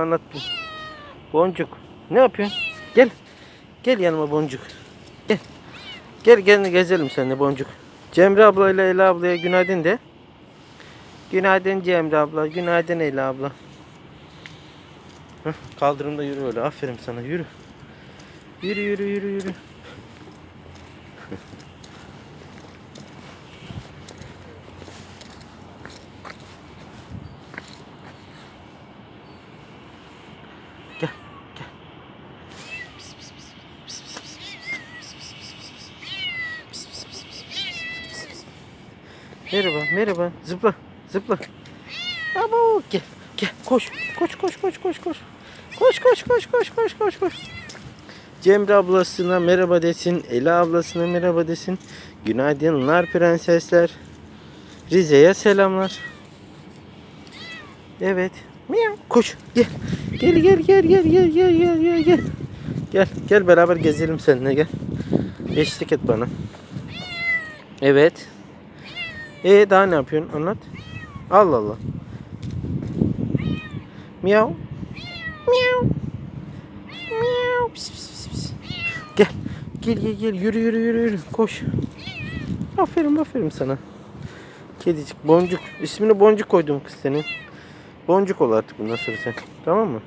Anlat. Boncuk. Ne yapıyorsun? Gel. Gel yanıma Boncuk. Gel. Gel gel gezelim seninle Boncuk. Cemre ablayla Ela ablaya günaydın de. Günaydın Cemre abla. Günaydın Ela abla. Heh, kaldırımda yürü öyle. Aferin sana yürü. Yürü yürü yürü yürü. Merhaba, merhaba. Zıpla, zıpla. Abo, gel, gel. Koş, koş, koş, koş, koş, koş. Koş, koş, koş, koş, koş, koş, koş. Cemre ablasına merhaba desin. Ela ablasına merhaba desin. Günaydınlar prensesler. Rize'ye selamlar. Evet. Koş. Gel. Gel gel gel gel gel gel gel gel gel. Gel gel beraber gezelim seninle gel. Eşlik et bana. Evet. E daha ne yapıyorsun? Anlat. Allah Allah. Miyav. Miyav. Miyav. Pis, pis, pis, pis. Gel. Gel gel gel yürü yürü yürü yürü. Koş. Aferin aferin sana. Kedicik boncuk. İsmini boncuk koydum kız senin. Boncuk ol artık bundan sonra sen. Tamam mı?